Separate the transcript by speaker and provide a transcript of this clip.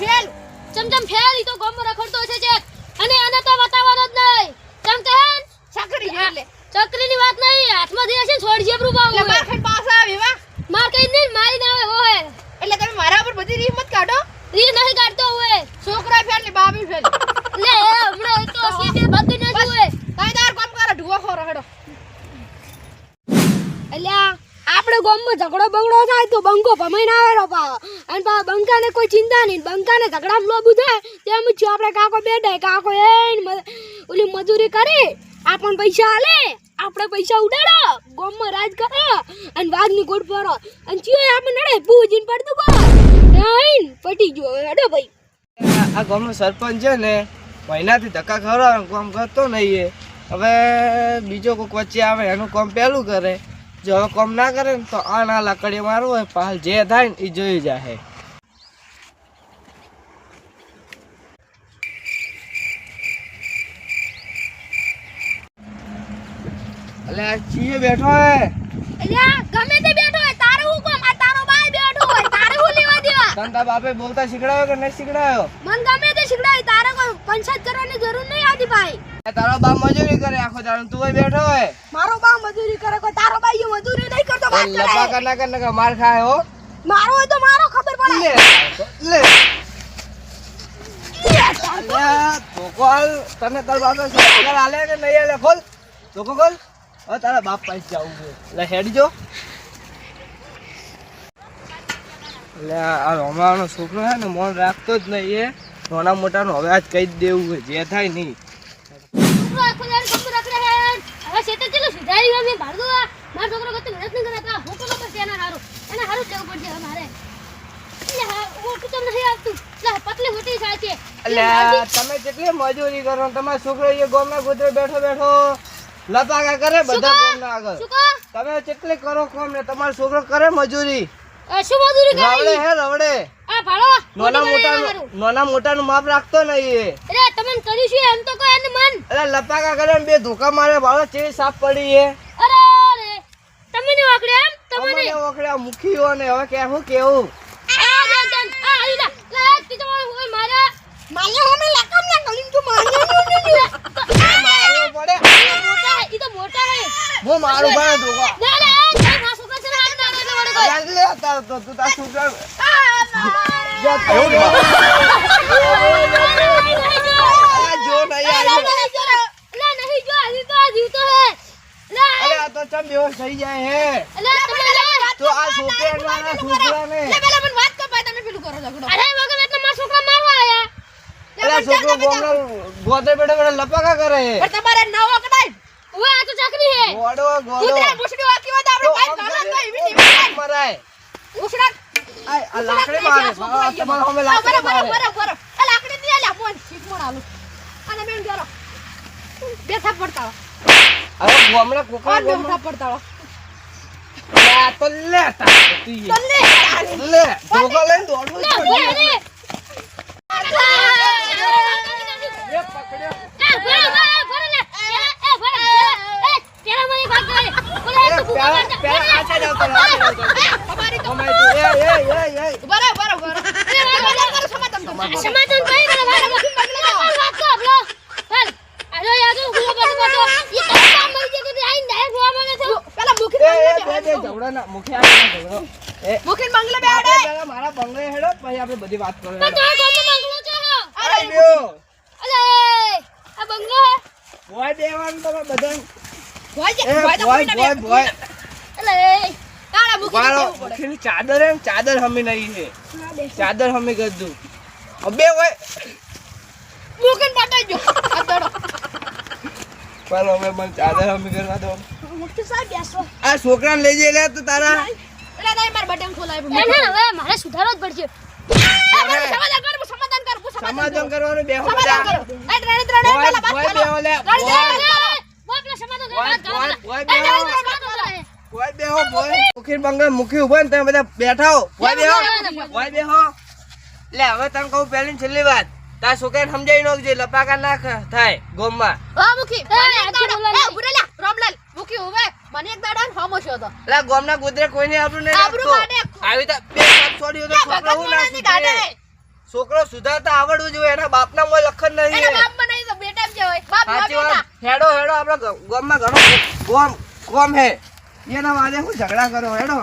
Speaker 1: Fail. ચમચમ fail ઈ તો ગોમ રખડતો છે છે અને આને તો બતાવવાનો જ નહીં. ચમ કહે
Speaker 2: ચકરી એટલે.
Speaker 1: ચકરીની વાત નહીં હાથમાં દે છે છોડ જેબરું બાવું ગામમાં ઝઘડો બગડો થાય તો બંકો ભમાઈને આવે રો પા અને પા બંકાને કોઈ ચિંતા નહીં. બંકાને ઝઘડામાં લોબું થાય તેમ જ આપણે કાકો બેઠા કાકો એ ઓલી મજૂરી કરી આપણ પૈસા આલે, આપણે પૈસા ઉડાડો. ગામમાં રાજ કરો અને વાઘની ગોળ ફરો અને ચિયો આપણે નડે પૂજીને પડતું કો નહીં પટી ગયો અડો ભાઈ.
Speaker 3: આ ગામનો સરપંચ છે ને, મહિનાથી ધક્કા ખરો કામ કરતો નહીં હવે બીજો કોઈક વચ્ચે આવે, એનું કામ પહેલું કરે. જો કોમ ના કરે ને તો આના લાકડીએ મારવું હોય પાલ જે થાય ને એ જોઈ જાય અલ્યા ચીએ બેઠો હે.
Speaker 1: અલ્યા, ગમે તે બેઠો હોય તારે હું કોમ આ તારો ભાઈ બેઠો હોય તારે હું
Speaker 3: તને બાપે બોલતા શીખડાયો કે નહીં શીખડાયો
Speaker 1: મન ગમે તે શીખડાય તારે કોઈ પંચાયત કરવાની જરૂર નહીં આદી ભાઈ
Speaker 3: તારો બાપ મજૂરી કરે આખો દાડો તું અહીં બેઠો હે
Speaker 1: મારો બા મજૂરી કરે કોઈ તારો ભાઈ મજૂરી નહીં કરતો વાત કરે.
Speaker 3: લપા કરના કરના માર ખાય હો
Speaker 1: મારો હોય તો મારો ખબર પડે
Speaker 3: લે લે ધોકો તને તાર બાપે સરકાર આલે કે નહીં આલે ખોલ. ધોકો ખોલ. હવે તારા બાપ પાસે જવું છે. લે, હેડજો. લે, આ રોમાવાનો છોકરો છે ને મોન રાખતો જ નહીં એ. નાના મોટાનું હવે આજ કહી જ દેવું જે થાય નહીં.
Speaker 1: એટલે
Speaker 3: તમે કેટલી મજૂરી કરો? તમારો છોકરો એ ગોમના ગોદરે બેઠો બેઠો લપાકા કરે બધા આગળ. તમે કેટલી કરો કોમ ને? તમારો છોકરો કરે મજૂરી.
Speaker 1: શું મજૂરી
Speaker 3: રવડે
Speaker 1: કરી
Speaker 3: હે રવડે.
Speaker 1: આ ભાડો
Speaker 3: નાના
Speaker 1: મોટા બનાવવા
Speaker 3: મોટા નું માપ રાખતો નહીં એ.
Speaker 1: અરે તમે કર્યું શું એમ તો કહો એને મન.
Speaker 3: અરે લપાકા કરે બે ધોકા મારે બાળો છે સાફ પડી એ
Speaker 1: અરે અરે તમે ને ઓકડે એમ? તમે
Speaker 3: ને
Speaker 1: ઓકડે
Speaker 3: મુખી હો ને હવે કે હું કેવું?
Speaker 1: આ જો તન આ આવી લે લે તી તમારે મારે મારા. હો મે લકમ ના ગલીમ તો માલ્યા નો નો
Speaker 3: પડે.
Speaker 1: મોટા ઈ તો મોટા હે
Speaker 3: હું મારું ભાઈ ધોકા.
Speaker 1: આ
Speaker 3: તો ચમ બેહોશ થઈ જાય હે.
Speaker 1: લે તમે લે
Speaker 3: તો આ છોકરા નાના છોકરાને
Speaker 1: પેલા મને વાત કર ભાઈ તમે પેલું કરો ઝઘડો. અરે વગર એટલે મારા છોકરા મારવા આયા.
Speaker 3: અરે છોકરો ગોદે બેઠે બેઠે લપાકા કરે
Speaker 2: પણ તમારે નવો કદાચ
Speaker 1: ઓય આ તો ચકરી હે.
Speaker 3: ગોડો ગોડો.
Speaker 2: કૂતરા મુસડી વાકી વાત આપણે
Speaker 3: તો
Speaker 2: ભાઈ ગાલા તો
Speaker 3: કરે,
Speaker 2: એવી
Speaker 3: તો
Speaker 2: નહીં
Speaker 3: મરાય
Speaker 2: ઉસડા
Speaker 3: આ લાકડી મારે તમારા સામે લાકડી
Speaker 2: બરાબર
Speaker 3: મારે
Speaker 2: બરાબર આ લાકડી ની આલ્યા ફોન શીખ મોડ આલું. અને બેન જરો બેઠા પડતા
Speaker 3: હવે ગોમડા કોકા
Speaker 2: બેઠા પડતા
Speaker 3: આ તો લે તું
Speaker 2: તો લે
Speaker 3: લે ધોકો લઈને દોડવું
Speaker 1: લે
Speaker 3: જ
Speaker 1: ઓય
Speaker 3: પડશે.
Speaker 1: રે
Speaker 3: એ પકડ્યો
Speaker 1: એ ભરે ભરે લે એ ભરે એ તેરા મને ભાગ કરે બોલે
Speaker 3: એ
Speaker 1: તું
Speaker 3: પેલા
Speaker 1: કુકર
Speaker 3: પેલા આચા જાવ તો આચા જાવ તો
Speaker 2: અમારી તો
Speaker 3: અમાય તું એ એ એ એ
Speaker 2: બરાબર બરાબર બરાબર સમાતમ તો
Speaker 1: સમાધાન કઈ કરે? ભાઈ કોણ વાત તો આપલો હાલ. આજો યાદુ હું બધું બધું ઈ તો કામ મરી જતો આઈને ડાયરેક્ટ જોવા માંગે છે.
Speaker 2: પેલા મુખી
Speaker 3: એ એ બે બે ઝઘડો ના મુખે આવીને ઝઘડો
Speaker 2: મુખી બંગલે બેડે
Speaker 3: મારા બંગલે હેડો પછી આપણે બધી વાત કરો.
Speaker 1: તો કોમ બંગલો છે
Speaker 3: અરે લ્યો
Speaker 1: અલે આ બંગલો? હે
Speaker 3: ભોય દેવાનું તમે બધા
Speaker 2: ભોય
Speaker 3: એ
Speaker 2: તો
Speaker 1: અલે
Speaker 2: મુખી
Speaker 3: મુખીની ચાદર એમ ચાદર હમી નહીં છે. ચાદર હમી ગદ્દુ અબે હોય
Speaker 2: મુખી પાટા જો આ દડો
Speaker 3: પણ હવે મને ચાદર હમી કરવા દો
Speaker 2: મુખી સાહેબ બેસો
Speaker 3: આ છોકરાને લઈ જઈ લે તો તારા
Speaker 2: એટલે નહીં માર બટન ખોલાય
Speaker 1: એને હવે મારે સુધારો જ પડશે
Speaker 2: સમાધાન કર સમાધાન કર
Speaker 3: સમાધાન કરવાનું બે
Speaker 2: સમાધાન કરો આ ત્રણે ત્રણે પેલા વાત કરો
Speaker 3: બેહો
Speaker 1: એ
Speaker 3: ભોય મુખી બંગલ મુખી ઊભો ને તમે બધા બેઠા હો ભોય બેહો ભોય બેહો લે હવે તને કહું પહેલી છેલ્લી વાત. તાર છોકરાને સમજાવી નાખજે લપાકા ના થાય ગોમમાં.
Speaker 2: ઓ મુખી મને એક દાડો એ ઉભરે લે રોમલાલ મુખી ઉભે. મને એક દાડો ખામોશ તો.
Speaker 3: લે ગોમના ગુદરે કોઈને આપણું નહીં રાખતો. આવી તો બે સાત છોડ્યું તો છોકરો હું ના છોકરો સુધારતા આવડવું જોઈએ એના બાપના મોય લખન
Speaker 2: એના
Speaker 3: નહીં
Speaker 2: બાપ બનાવી તો બેટા જ હોય. બાપ ના. બેટા
Speaker 3: હેડો હેડો આપણો ગોમમાં ઘણો ગોમ ગોમ હે એના વાદે હું ઝઘડા કરો હેડો.